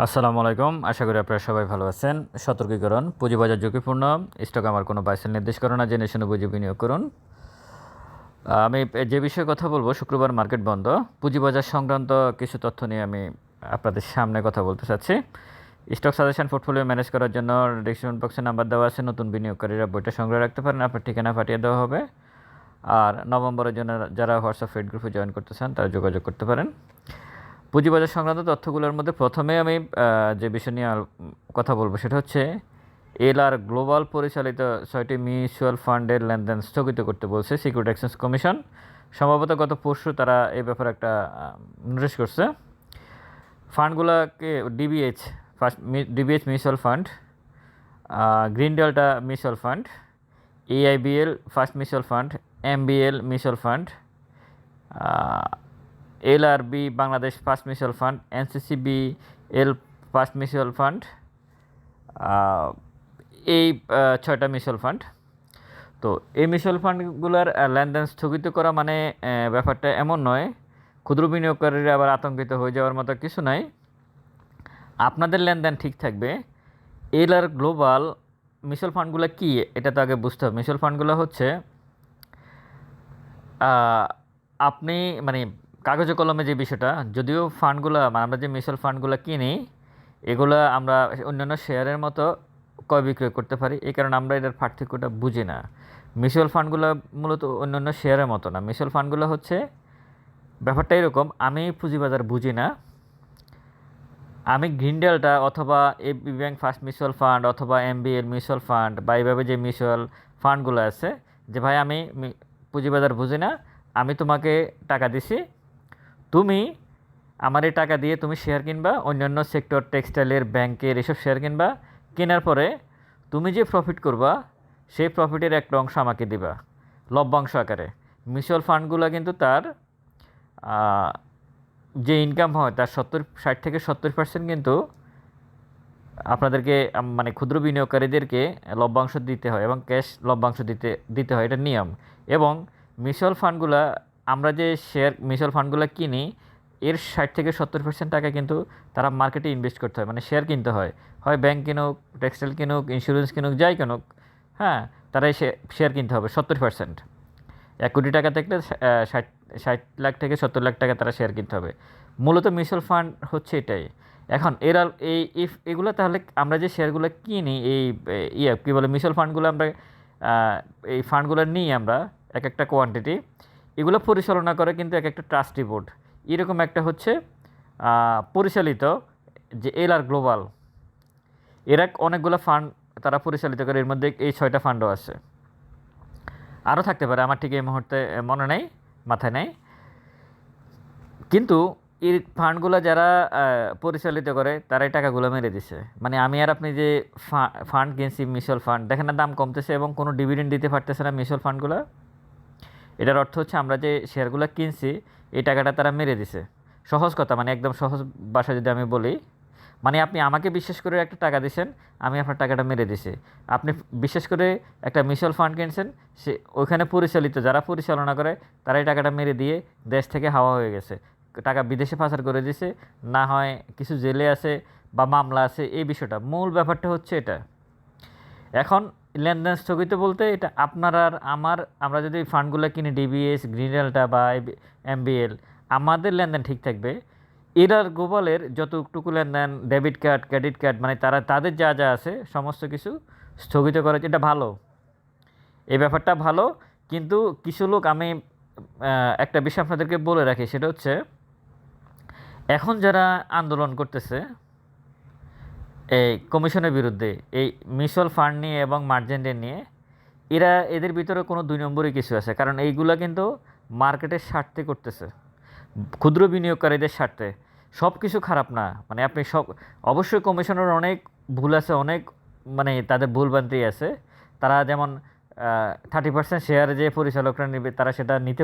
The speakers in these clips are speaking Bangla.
আসসালামু আলাইকুম। আশা করি আপনারা সবাই ভালো আছেন। সতর্কীকরণ, পুঁজিবাজার ঝুঁকিপূর্ণ। স্টক আমার কোনো বাইসেল নির্দেশ করে না, জেনে শুনে বুঝে বিনিয়োগ করুন। আমি যে বিষয়ে কথা বলব, শুক্রবার মার্কেট বন্ধ। পুঁজিবাজার সংক্রান্ত কিছু তথ্য নিয়ে আমি আপনাদের সামনে কথা বলতে চাচ্ছি। স্টক সাজেশন পোর্টফোলিও ম্যানেজ করার জন্য ডিসক্রিপশন বক্সে নাম্বার দেওয়া আছে। নতুন বিনিয়োগকারীরা বইটা সংগ্রহ রাখতে পারেন। আপনার ঠিকানা পাঠিয়ে দেওয়া হবে। আর নভেম্বরের জন্য যারা হোয়াটসঅ্যাপ ফেড গ্রুপে জয়েন করতে চান, তারা যোগাযোগ করতে পারেন। পুঁজিবাজার সংক্রান্ত তথ্যগুলোর মধ্যে প্রথমে আমি যে বিষয় নিয়ে কথা বলব সেটা হচ্ছে এল আর গ্লোবাল পরিচালিত ছয়টি মিউচুয়াল ফান্ডের লেনদেন স্থগিত করতে বলছে সিকিউরিটি এক্সচেঞ্জ কমিশন। সম্ভবত গত পরশু তারা এই ব্যাপারে একটা নোটিশ করছে। ফান্ডগুলোকে DBH first DBH mutual fund green delta mutual fund AIBL first mutual fund MBL mutual fund LRB, Bangladesh first mutual fund, NCCB, L first mutual fund এই ছয়টা মিউচুয়াল ফান্ড। তো এই মিউচুয়াল ফান্ডগুলোর লেনদেন স্থগিত করা মানে ব্যাপারটা এমন নয়, ক্ষুদ্র বিনিয়োগকারীরা আবার আতঙ্কিত হয়ে যাওয়ার মতো কিছু নাই। আপনাদের লেনদেন ঠিক থাকবে। এলআর গ্লোবাল মিউচুয়াল ফান্ডগুলো কী, এটা তো আগে বুঝতে হবে। মিউচুয়াল ফান্ডগুলো হচ্ছে আপনি মানে কাগজে কলমে যে বিষয়টা, যদিও ফান্ডগুলো মানে আমরা যে মিউচুয়াল ফান্ডগুলো কিনি, এগুলো আমরা অন্যান্য শেয়ারের মতো ক্রয় বিক্রয় করতে পারি। এই কারণে আমরা এটার পার্থক্যটা বুঝি না। মিউচুয়াল ফান্ডগুলো মূলত অন্যান্য শেয়ারের মতো না। মিউচুয়াল ফান্ডগুলো হচ্ছে, ব্যাপারটা এরকম, আমি পুঁজিবাজার বুঝি না। আমি গ্রিনডেলটা অথবা AB bank first mutual fund অথবা এমবিএল মিউচুয়াল ফান্ড বা এইভাবে যে মিউচুয়াল ফান্ডগুলো আছে, যে ভাই আমি পুঁজিবাজার বুঝি না, আমি তোমাকে টাকা দিছি তুমি আমার এই টাকা দিয়ে তুমি শেয়ার কিনবা, অন্যান্য সেক্টর টেক্সটাইলের ব্যাংকের এসব শেয়ার কিনবা। কেনার পরে তুমি যে প্রফিট করবা, সেই প্রফিটের একটা অংশ আমাকে দিবা, লভ্যাংশ আকারে। মিউচুয়াল ফান্ডগুলো কিন্তু তার যে ইনকাম হয় তার সত্তর, ষাট থেকে সত্তর পার্সেন্ট কিন্তু আপনাদেরকে মানে ক্ষুদ্র বিনিয়োগকারীদেরকে লভ্যাংশ দিতে হয় এবং ক্যাশ লভ্যাংশ দিতে দিতে হয়। এটা নিয়ম। এবং মিউচুয়াল ফান্ডগুলো আমরা যে শেয়ার মিউচুয়াল ফান্ডগুলো কিনি, এর ষাট থেকে সত্তর পার্সেন্ট টাকা কিন্তু তারা মার্কেটে ইনভেস্ট করতে হয় মানে শেয়ার কিনতে হয়। হয় ব্যাংক কিনুক টেক্সটাইল কিনুক ইন্স্যুরেন্স কিনুক, যাই কিনুক হ্যাঁ তারাই শেয়ার কিনতে হবে, সত্তর পার্সেন্ট এক কোটি টাকা থাকলে ষাট ষাট লাখ থেকে সত্তর লাখ টাকা তারা শেয়ার কিনতে হবে। মূলত মিউচুয়াল ফান্ড হচ্ছে এটাই। এখন এরা, এই ইফ এগুলো তাহলে আমরা যে শেয়ারগুলো কিনি, এই ইয়ে কী বলে মিউচুয়াল ফান্ডগুলো আমরা এই ফান্ডগুলো নিই আমরা এক একটা কোয়ান্টিটি এগুলো পরিচালনা করে কিন্তু এক একটা ট্রাস্টি বোর্ড। এরকম একটা হচ্ছে পরিচালিত যে এল আর গ্লোবাল। এরা অনেকগুলো ফান্ড তারা পরিচালিত করে, এর মধ্যে এই ছয়টা ফান্ডও আছে। আরও থাকতে পারে, আমার ঠিক এই মুহূর্তে মনে নেই, মাথায় নেই। কিন্তু এই ফান্ডগুলো যারা পরিচালিত করে, তারাই টাকাগুলো মেরে দিছে। মানে আমি আর আপনি যে ফান্ড কিনছি, মিউচুয়াল ফান্ড, দেখেন না দাম কমতেছে এবং কোনো ডিভিডেন্ড দিতে পারতেছে না মিউচুয়াল ফান্ডগুলো? এটার অর্থ হচ্ছে আমরা যে শেয়ারগুলো কিনছি, এই টাকাটা তারা মেরে দিছে। সহজ কথা মানে একদম সহজ ভাষা যদি আমি বলি। মানে আপনি আমাকে বিশ্বাস করে একটা টাকা দিয়েছেন আমি আপনার টাকাটা মেরে দিছি। আপনি বিশেষ করে একটা মিউচুয়াল ফান্ড কিনছেন, সে ওইখানে পরিচালিত, যারা পরিচালনা করে তারাই টাকাটা মেরে দিয়ে দেশ থেকে হাওয়া হয়ে গেছে। টাকা বিদেশে পাচার করে দিছে, না হয় কিছু জেলে আছে বা মামলা আছে, এই বিষয়টা। মূল ব্যাপারটা হচ্ছে এটা। এখন লেনদেন স্থগিত বলতে এটা আপনার আর আমার, আমরা যদি ফান্ডগুলো কিনি ডিবিএস গ্রিনেলটা বা এমবিএল আমাদের লেনদেন ঠিক থাকবে। এরার গ্লোবালের যতটুকু লেনদেন ডেবিট কার্ড ক্রেডিট কার্ড মানে তারা, তাদের যা যা আছে, সমস্ত কিছু স্থগিত করা এটা ভালো। এই ব্যাপারটা ভালো। কিন্তু কিছু লোক, আমি একটা বিষয় আপনাদেরকে বলে রাখি, সেটা হচ্ছে, এখন যারা আন্দোলন করতেছে এই কমিশনের বিরুদ্ধে, এই মিউচুয়াল ফান্ড নিয়ে এবং মার্জেন্টের নিয়ে, এরা এদের ভিতরে কোনো দুই নম্বরই কিছু আছে। কারণ এইগুলা কিন্তু মার্কেটের স্বার্থে করতেছে। ক্ষুদ্র বিনিয়োগকারীদের স্বার্থে। সব কিছু খারাপ না। মানে আপনি সব, অবশ্যই কমিশনের অনেক ভুল আছে, অনেক মানে তাদের ভুলভ্রান্তি আছে। তারা যেমন থার্টি পার্সেন্ট শেয়ার যে পরিচালকরা নেবে, তারা সেটা নিতে,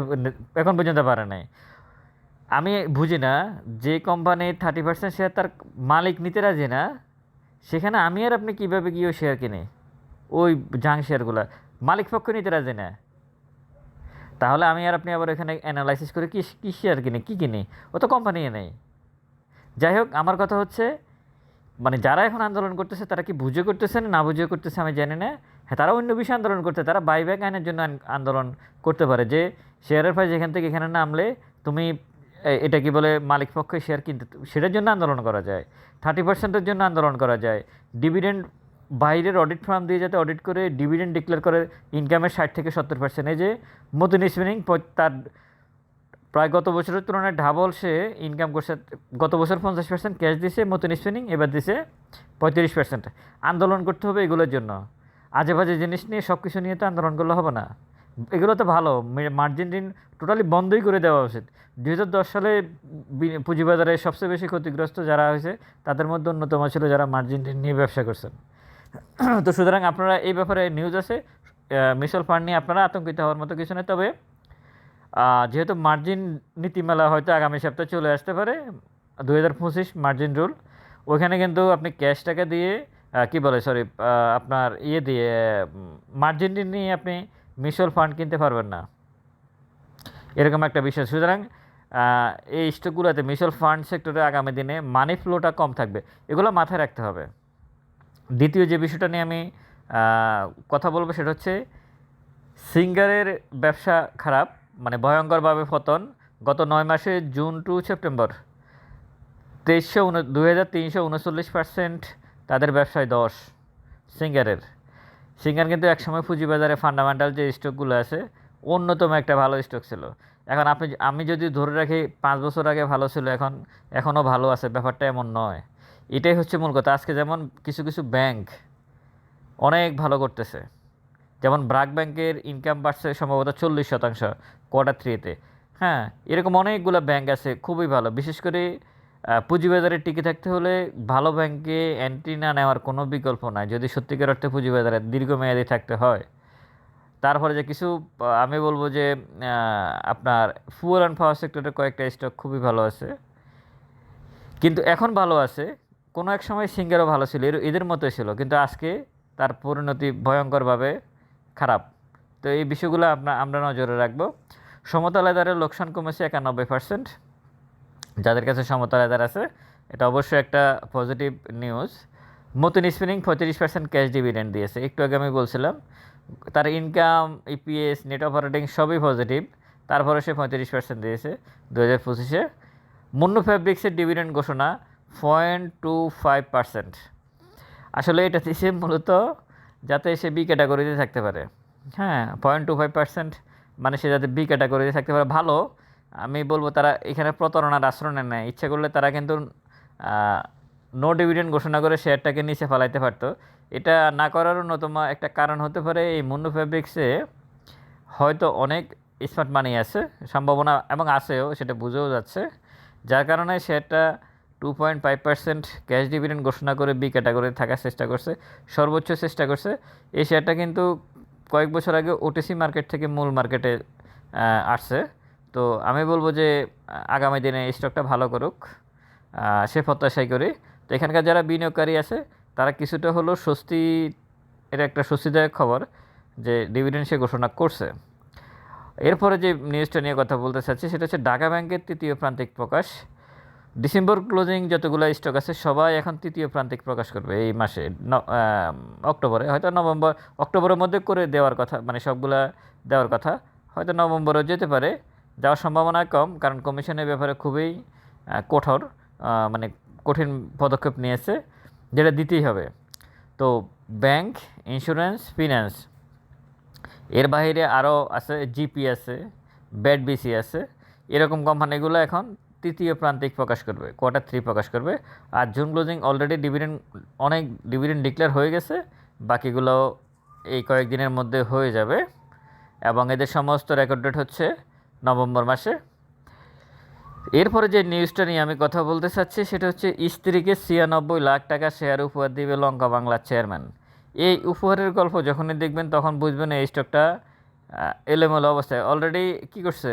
এখন পর্যন্ত পারে নাই। আমি বুঝি না যে কোম্পানির থার্টি পার্সেন্ট শেয়ার তার মালিক নিতে রাজি না সেখানে আমি আর আপনি কীভাবে গিয়ে শেয়ার কিনে? ওই জাং শেয়ারগুলো মালিক পক্ষ নিতে রাজি না। তাহলে আমি আর আপনি আবার এখানে অ্যানালাইসিস করে কি কী শেয়ার কিনে, কী কিনি? ও তো কোম্পানি নেই। যাই হোক, আমার কথা হচ্ছে মানে যারা এখন আন্দোলন করতেছে, তারা কি বুঝে করতেছে না বুঝে করতেছে আমি জানি না। হ্যাঁ তারা অন্য বিষয়ে আন্দোলন করতে তারা বাইব্যাক আইনের জন্য আন্দোলন করতে পারে। যে শেয়ারের প্রাইস এখান থেকে এখানে নামলে তুমি এটা কি বলে মালিক পক্ষে শেয়ার কিনতে, সেটার জন্য আন্দোলন করা যায়। থার্টি পার্সেন্টের জন্য আন্দোলন করা যায়। ডিভিডেন্ড বাইরের অডিট ফার্ম দিয়ে যাতে অডিট করে ডিভিডেন্ড ডিক্লেয়ার করে ইনকামের ষাট থেকে সত্তর পার্সেন্ট যে মতিন স্পিনিং তার প্রায় গত বছরের তুলনায় ডাবল সে ইনকাম করছে, গত বছর পঞ্চাশ পার্সেন্ট ক্যাশ দিছে, মতন স্পেন্ডিং এবার দিছে পঁয়ত্রিশ পার্সেন্ট আন্দোলন করতে হবে এগুলোর জন্য। আজে বাজে জিনিস নিয়ে সব কিছু নিয়ে তো আন্দোলন করলে হবে না। এগুলো তো ভালো। মার্জিন ঋণ টোটালি বন্ধই করে দেওয়া উচিত। দুই হাজার দশ সালে পুঁজিবাজারে সবচেয়ে বেশি ক্ষতিগ্রস্ত যারা হয়েছে, তাদের মধ্যে অন্যতম ছিল যারা মার্জিন ঋণ নিয়ে ব্যবসা করছেন। তো সুতরাং আপনারা এই ব্যাপারে নিউজ আছে। মিউচুয়াল ফান্ড নিয়ে আপনারা আতঙ্কিত হওয়ার মতো কিছু নেই। তবে যেহেতু মার্জিন নীতিমালা হয়তো আগামী সপ্তাহে চলে আসতে পারে দু পঁচিশ মার্জিন রুল ওইখানে কিন্তু আপনি ক্যাশ টাকা দিয়ে কি বলে সরি আপনার ইয়ে দিয়ে মার্জিন নিয়ে আপনি মিউচুয়াল ফান্ড কিনতে পারবেন না। এরকম একটা বিষয়। সুতরাং এই স্টকগুলোতে মিউচুয়াল ফান্ড সেক্টরে আগামী দিনে মানি ফ্লোটা কম থাকবে। এগুলো মাথায় রাখতে হবে। দ্বিতীয় যে বিষয়টা নিয়ে আমি কথা বলব সেটা হচ্ছে, সিঙ্গারের ব্যবসা খারাপ মানে ভয়ঙ্করভাবে পতন গত নয় মাসে জুন টু সেপ্টেম্বর। তেইশশো দুই হাজার তিনশো উনচল্লিশ পার্সেন্ট তাদের ব্যবসায় দশ, সিঙ্গারের। সিঙ্গার কিন্তু একসময় পুঁজিবাজারে ফান্ডামেন্টাল যে স্টকগুলো আছে, অন্যতম একটা ভালো স্টক ছিল। এখন আপনি আমি যদি ধরে রাখি পাঁচ বছর আগে ভালো ছিল, এখন, এখনও ভালো আছে, ব্যাপারটা এমন নয়। এটাই হচ্ছে মূল কথা। আজকে যেমন কিছু কিছু ব্যাংক অনেক ভালো করতেছে। যেমন ব্রাক ব্যাংকের ইনকাম বাড়ছে সম্ভবত চল্লিশ শতাংশ কোয়ার্টার থ্রিতে হ্যাঁ এরকম অনেকগুলো ব্যাংক আছে, খুবই ভালো। বিশেষ করে পুঁজিবাজারে টিকে থাকতে হলে ভালো ব্যাংকে এন্ট্রি না নেওয়ার কোনো বিকল্প নাই। যদি সত্যিকার অর্থে পুঁজিবাজারে দীর্ঘমেয়াদী থাকতে হয়, তারপরে যে কিছু আমি বলব যে আপনার ফুয়েল অ্যান্ড পাওয়ার সেক্টরের কয়েকটা স্টক খুবই ভালো আছে। কিন্তু এখন ভালো আছে। কোনো এক সময় সিঙ্গারও ভালো ছিল এদের মতোই ছিল। কিন্তু আজকে তার পরিণতি ভয়ঙ্করভাবে খারাপ। তো এই বিষয়গুলো আপনার আমরা নজরে রাখব। সমতল লেদারের লোকসান কমেছে একানব্বই পার্সেন্ট যাদের কাছে সমতল লেদার আছে, এটা অবশ্যই একটা পজিটিভ নিউজ মতিন স্পিনিং পঁয়ত্রিশ পার্সেন্ট ক্যাশ ডিভিডেন্ড দিয়েছে। একটু আগে আমি বলছিলাম, তার ইনকাম ইপিএস নেট অপারেটিং সবই পজিটিভ তারপরে সে পঁয়ত্রিশ পার্সেন্ট দিয়েছে দু হাজার পঁচিশে। মুন্নু ফ্যাব্রিক্সের ডিভিডেন্ড ঘোষণা পয়েন্ট টু ফাইভ পার্সেন্ট আসলে এটা দিয়েছে মূলত যাতে সে বি ক্যাটাগরিতে থাকতে পারে। হ্যাঁ পয়েন্ট টু ফাইভ পার্সেন্ট মানে সে যাতে বি ক্যাটাগরিতে থাকতে পারে। ভালো আমি বলব তারা এখানে প্রতারণার আশ্রয় নেয় ইচ্ছা করলে তারা কিন্তু নো ডিভিডেন্ড ঘোষণা করে শেয়ারটাকে নিচে ফেলাইতে পারতো। এটা না করার অন্যতম একটা কারণ হতে পারে এই মুন্নু ফ্যাব্রিক্সে হয়তো অনেক স্মার্ট মানি আছে, সম্ভাবনা এবং আছেও, সেটা বুঝেও যাচ্ছে। যার কারণে শেয়ারটা two point five percent cash dividend ঘোষণা করে বি ক্যাটাগরি থাকার চেষ্টা করছে, সর্বোচ্চ চেষ্টা করছে। এই শেয়ারটা কিন্তু কয়েক বছর আগে ওটিসি মার্কেট থেকে মূল মার্কেটে আসছে। তো আমি বলব যে, আগামী দিনে স্টকটা ভালো করুক সে প্রত্যাশাই করি। তো এখানকার যারা বিনিয়োগকারী আছে, তারা কিছুটা হলো স্বস্তি, এটা একটা স্বস্তিদায়ক খবর যে ডিভিডেন্ড সে ঘোষণা করছে। এরপরে যে নিউজটা নিয়ে কথা বলতে চাচ্ছি, সেটা হচ্ছে ঢাকা ব্যাংকের তৃতীয় প্রান্তিক প্রকাশ। ডিসেম্বর ক্লোজিং যতগুলো স্টক আছে, সবাই এখন তৃতীয় প্রান্তিক প্রকাশ করবে এই মাসে অক্টোবরে। হয়তো নভেম্বর, অক্টোবরের মধ্যে করে দেওয়ার কথা মানে সবগুলা দেওয়ার কথা, হয়তো নভেম্বরেও যেতে পারে। যাওয়ার সম্ভাবনা কম, কারণ কমিশনের ব্যাপারে খুবই কঠোর মানে কঠিন পদক্ষেপ নিয়েছে, যেটা দিতেই হবে। তো ব্যাংক, ইন্স্যুরেন্স, ফিন্যান্স, এর বাইরে আরও আছে, জিপি আছে ব্যাড বিসি আছে, এরকম কোম্পানিগুলো এখন তৃতীয় প্রান্তিক প্রকাশ করবে কোয়ার্টার থ্রি প্রকাশ করবে, আর জুন ক্লোজিং অলরেডি ডিভিডেন্ড অনেক ডিভিডেন্ড ডিক্লেয়ার হয়ে গেছে বাকিগুলো এই কয়েকদিনের মধ্যে হয়ে যাবে, এবং এদের সমস্ত রেকর্ড ডেট হচ্ছে নভেম্বর মাসে। এরপরে যে নিউজটা নিয়ে আমি কথা বলতে চাচ্ছি, সেটা হচ্ছে স্ত্রীকে ছিয়ানব্বই লাখ টাকা শেয়ার উপহার দিবে লঙ্কা বাংলার চেয়ারম্যান এই উপহারের গল্প যখনই দেখবেন, তখন বুঝবেন এই স্টকটা এলোমেলো অবস্থায়। অলরেডি কী করছে?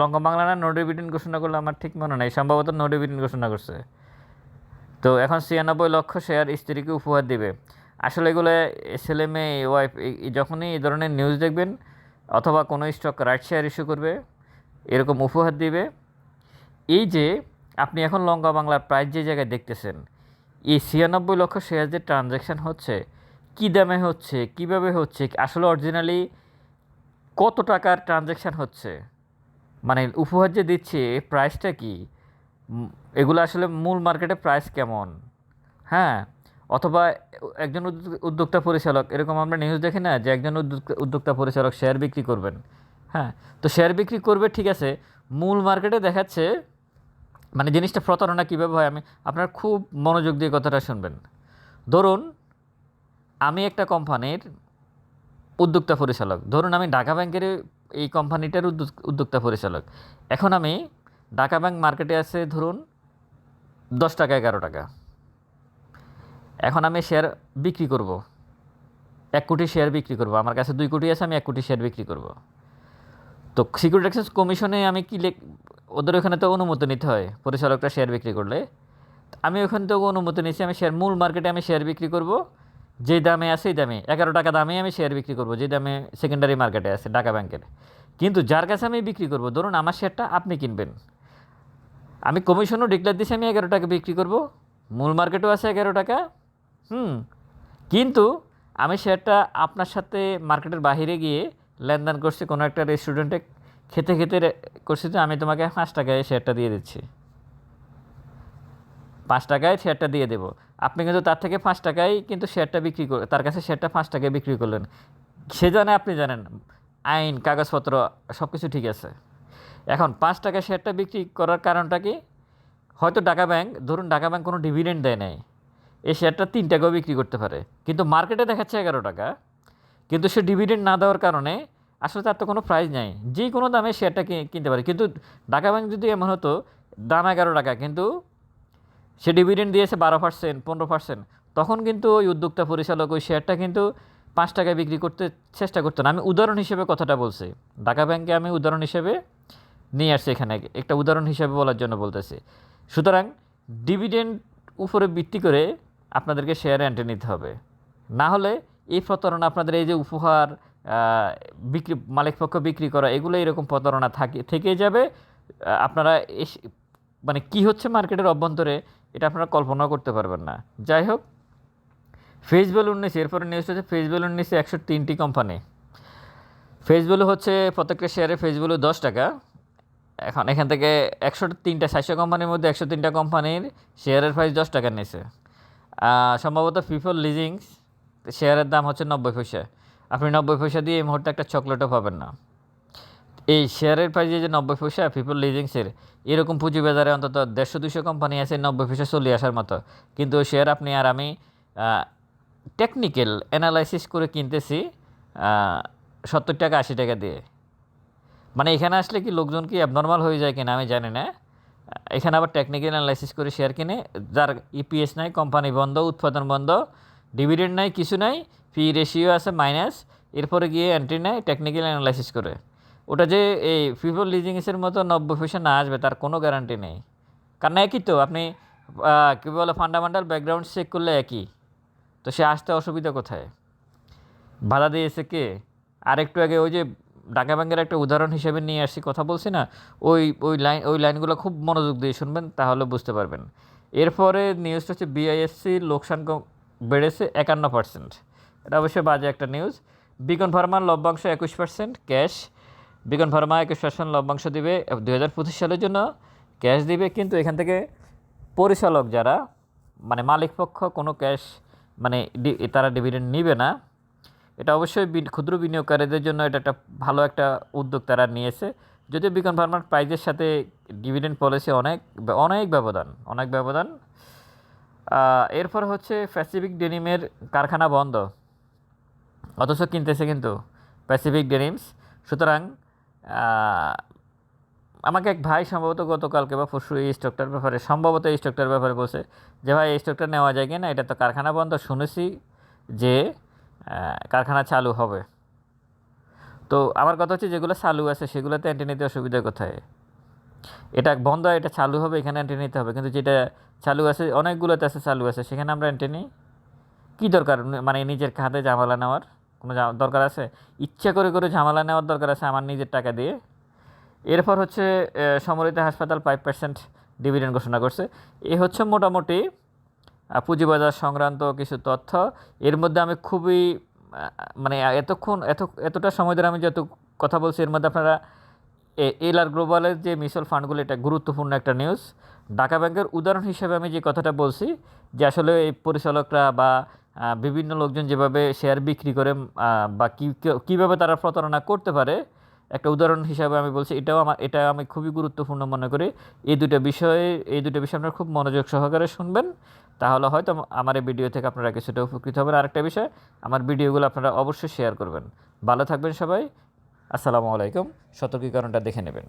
লঙ্কা বাংলা না নো ডিভিডেন্ড ঘোষণা করলে আমার ঠিক মনে নেই। সম্ভবত নো ডিভিডেন্ড ঘোষণা করছে। তো এখন ছিয়ানব্বই লক্ষ শেয়ার স্ত্রীকে উপহার দিবে। আসলে এগুলো ছেলে মেয়ে ওয়াইফ যখনই এই ধরনের নিউজ দেখবেন অথবা কোনো স্টক রাইট শেয়ার ইস্যু করবে, এরকম উপহার দিবে। এই যে আপনি এখন লঙ্কা বাংলার প্রাইস যে জায়গায় দেখতেছেন, এই ছিয়ানব্বই লক্ষ শেয়ার যে ট্রানজ্যাকশান হচ্ছে, কী দামে হচ্ছে, কীভাবে হচ্ছে, আসলে অরিজিনালি কত টাকার ট্রানজ্যাকশান হচ্ছে? মানে উপহার যে দিচ্ছে প্রাইসটা কি? এগুলো আসলে মূল মার্কেটে প্রাইস কেমন? হ্যাঁ? অথবা একজন উদ্যোক্তা পরিচালক, এরকম আমরা নিউজ দেখি না যে একজন উদ্যোক্তা- পরিচালক শেয়ার বিক্রি করবেন। হ্যাঁ তো শেয়ার বিক্রি করবে, ঠিক আছে, মূল মার্কেটে দেখাচ্ছে মানে জিনিসটা প্রতারণা কীভাবে হয়, আমি, আপনার খুব মনোযোগ দিয়ে কথাটা শুনবেন। ধরুন, আমি একটা কোম্পানির উদ্যোক্তা পরিচালক, ধরুন আমি ঢাকা ব্যাংকের এই কোম্পানিটার উদ্যোক্তা পরিচালক। এখন আমি ঢাকা ব্যাংক মার্কেটে আছে, ধরুন, দশ টাকা, এগারো টাকা। এখন আমি শেয়ার বিক্রি করব। এক কোটি শেয়ার বিক্রি করব। আমার কাছে দুই কোটি আছে, আমি এক কোটি শেয়ার বিক্রি করব। তো সিকিউরিটি এক্সচেঞ্জ কমিশনে আমি কি ওদের ওখানে তো অনুমতি নিতে হয় পরিচালকটা শেয়ার বিক্রি করলে। আমি ওখান থেকে অনুমতি নিচ্ছি আমি শেয়ার মূল মার্কেটে আমি শেয়ার বিক্রি করব। যে দামে আছে সেই দামে। এগারো টাকা দামে আমি শেয়ার বিক্রি করব যে দামে সেকেন্ডারি মার্কেটে আছে, ঢাকা ব্যাংকের। কিন্তু যার কাছে আমি বিক্রি করব, ধরুন আমার শেয়ারটা আপনি কিনবেন। আমি কমিশনও ডিক্লেয়ার দিচ্ছি আমি এগারো টাকা বিক্রি করব। মূল মার্কেটও আছে এগারো টাকা হুম। কিন্তু আমি শেয়ারটা আপনার সাথে মার্কেটের বাইরে গিয়ে লেনদেন করছি, কোনো একটা রেস্টুরেন্টে খেতে খেতে করছি তো আমি তোমাকে পাঁচ টাকায় শেয়ারটা দিয়ে দিচ্ছি। পাঁচ টাকায় শেয়ারটা দিয়ে দেবো। আপনি কিন্তু তার থেকে পাঁচ টাকায় কিন্তু শেয়ারটা বিক্রি কর, তার কাছে শেয়ারটা পাঁচ টাকায় বিক্রি করলেন। সে জানে, আপনি জানেন, আইন, কাগজপত্র সব কিছু ঠিক আছে। এখন পাঁচ টাকা শেয়ারটা বিক্রি করার কারণটা কি? হয়তো ঢাকা ব্যাংক, ধরুন ঢাকা ব্যাংক কোনো ডিভিডেন্ড দেয় নাই। এই শেয়ারটা তিন টাকাও বিক্রি করতে পারে। কিন্তু মার্কেটে দেখাচ্ছে এগারো টাকা। কিন্তু সে ডিভিডেন্ড না দেওয়ার কারণে আসলে তার তো কোনো প্রাইস নাই। যে কোনো দামে শেয়ারটা কিনতে পারে। কিন্তু ঢাকা ব্যাংক যদি এমন হতো, দাম এগারো টাকা, কিন্তু সে ডিভিডেন্ড দিয়েছে বারো পার্সেন্ট পনেরো পার্সেন্ট তখন কিন্তু ওই উদ্যোক্তা, পরিচালক ওই শেয়ারটা কিন্তু পাঁচ টাকায় বিক্রি করতে চেষ্টা করতো না। আমি উদাহরণ হিসেবে কথাটা বলছি। ঢাকা ব্যাংকে আমি উদাহরণ হিসেবে নিয়ে আসছি এখানে। একটা উদাহরণ হিসেবে বলার জন্য বলতেছি। সুতরাং ডিভিডেন্ড উপরে ভিত্তি করে আপনাদেরকে শেয়ার এন্ট্রি নিতে হবে। না হলে এই প্রতারণা, আপনাদের এই যে উপহার বিক্রি মালিক পক্ষ বিক্রি করা এগুলো এরকম প্রতারণা থাকে থেকেই যাবে। আপনারা মানে কি হচ্ছে মার্কেটের অভ্যন্তরে, এটা আপনারা কল্পনা করতে পারবেন না। যাই হোক ফেস ভ্যালু উনিশে এরপরে নিউজটা হচ্ছে ফেস ভ্যালু উনিশে একশো তিনটি কোম্পানি ফেস হচ্ছে প্রত্যেকটা শেয়ারে ফেস দশ টাকা। এখন এখান থেকে একশো তিনটা সাতশো কোম্পানির মধ্যে একশো তিনটা কোম্পানির শেয়ারের প্রাইস দশ টাকা নিয়েছে। সম্ভবত পিপল লিজিংস শেয়ারের দাম হচ্ছে নব্বই পয়সা। আপনি নব্বই পয়সা দিয়ে এই মুহূর্তে একটা চকলেটও পাবেন না। এই শেয়ারের প্রাইস যে নব্বই পয়সা পিপল লিজিংসের এরকম পুঁজিবাজারে অন্তত দেড়শো দুশো কোম্পানি আছে নব্বই পয়সা চলে আসার মতো। কিন্তু ওই শেয়ার আপনি আর আমি টেকনিক্যাল অ্যানালাইসিস করে কিনতেছি সত্তর টাকা, আশি টাকা দিয়ে। মানে এখানে আসলে কি লোকজন কি অ্যাবনর্মাল হয়ে যায় কিনা আমি জানি না। এখানে আবার টেকনিক্যাল অ্যানালাইসিস করে শেয়ার কিনে, যার ইপিএস নাই কোম্পানি বন্ধ, উৎপাদন বন্ধ ডিভিডেন্ড নাই, কিছু নাই ফি রেশিও আছে মাইনাস এরপরে গিয়ে এন্ট্রি নেয় টেকনিক্যাল অ্যানালাইসিস করে। ওটা যে এই পিপল লিজিংসের মতো নব্বই পয়সা না আসবে, তার কোনো গ্যারান্টি নেই। কারণ একই তো, আপনি কী বলে ফান্ডামেন্টাল ব্যাকগ্রাউন্ড চেক করলে একই। তো সে আসতে অসুবিধা কোথায়? বাধা দিয়েছে কে? আরেকটু আগে ওই যে ঢাকা ব্যাংকের একটা উদাহরণ হিসেবে নিয়ে আসছি, কথা বলছি না? ওই ওই লাইন ওই লাইনগুলো খুব মনোযোগ দিয়ে শুনবেন, তাহলে বুঝতে পারবেন। এরপরে নিউজটা হচ্ছে বিআইএসসি লোকসান বেড়েছে একান্ন পার্সেন্ট এটা অবশ্যই বাজে একটা নিউজ বিকন ফার্মার লভ্যাংশ একুশ পার্সেন্ট ক্যাশ বিকন ফার্মা একুশ পার্সেন্ট লভ্যাংশ দিবে দু হাজার পঁচিশ সালের জন্য। ক্যাশ দিবে কিন্তু এখান থেকে পরিচালক যারা মানে মালিক পক্ষ কোনো ক্যাশ মানে তারা ডিভিডেন্ড নিবে না। এটা অবশ্যই ক্ষুদ্র বিনিয়োগকারীদের জন্য এটা একটা ভালো একটা উদ্যোগ তারা নিয়েছে। যদিও বিকন ফার্মার প্রাইজের সাথে ডিভিডেন্ড পলিসি অনেক অনেক ব্যবধান অনেক ব্যবধান। এরপর হচ্ছে প্যাসিফিক ডেনিমের কারখানা বন্ধ। অথচ কিনতেছে কিন্তু প্যাসিফিক ডেনিমস। সুতরাং আমাকে এক ভাই সম্ভবত গতকালকে বা পরশু এই স্টকটার ব্যাপারে, সম্ভবত এই স্টকটার ব্যাপারে বলছে যে, ভাই, এই স্টকটা নেওয়া যায় কি না এটা তো কারখানা বন্ধ। শুনেছি যে কারখানা চালু হবে। তো আমার কথা হচ্ছে যেগুলো চালু আছে সেগুলোতে অ্যান্টি নিতে অসুবিধা কোথায়? এটা বন্ধ, এটা চালু হবে, এখানে অ্যান্টি নিতে হবে। কিন্তু যেটা চালু আছে, অনেকগুলোতে আছে চালু আছে, সেখানে আমরা অ্যান্টি নিই? কী দরকার? মানে নিজের খাতে ঝামেলা নেওয়ার কোনো দরকার আছে? ইচ্ছা করে করে ঝামেলা নেওয়ার দরকার আছে আমার নিজের টাকা দিয়ে। এরপর হচ্ছে সমরিত হাসপাতাল ফাইভ পার্সেন্ট ডিভিডেন্ড ঘোষণা করছে। এ হচ্ছে মোটামুটি পুঁজিবাজার সংক্রান্ত কিছু তথ্য। এর মধ্যে আমি খুবই মানে এতক্ষণ, এত, এতটা সময় ধরে আমি যত কথা বলছি, এর মধ্যে আপনারা এল আর গ্লোবালের যে মিউচুয়াল ফান্ডগুলো, এটা গুরুত্বপূর্ণ একটা নিউজ। ঢাকা ব্যাংকের উদাহরণ হিসেবে আমি যে কথাটা বলছি, যে আসলে এই পরিচালকরা বা বিভিন্ন লোকজন যেভাবে শেয়ার বিক্রি করে বা কী, কীভাবে তারা প্রতারণা করতে পারে একটা উদাহরণ হিসাবে আমি বলছি, এটাও আমার, এটা আমি খুবই গুরুত্বপূর্ণ মনে করি। এই দুটো বিষয়ে, এই দুটো বিষয় আপনারা খুব মনোযোগ সহকারে শুনবেন। তাহলে হয়তো আমার এই ভিডিও থেকে আপনারা কিছুটা উপকৃত হবেন। আরেকটা বিষয়, আমার ভিডিওগুলো আপনারা অবশ্যই শেয়ার করবেন। ভালো থাকবেন সবাই। আসসালামু আলাইকুম। সতর্কীকরণটা দেখে নেবেন।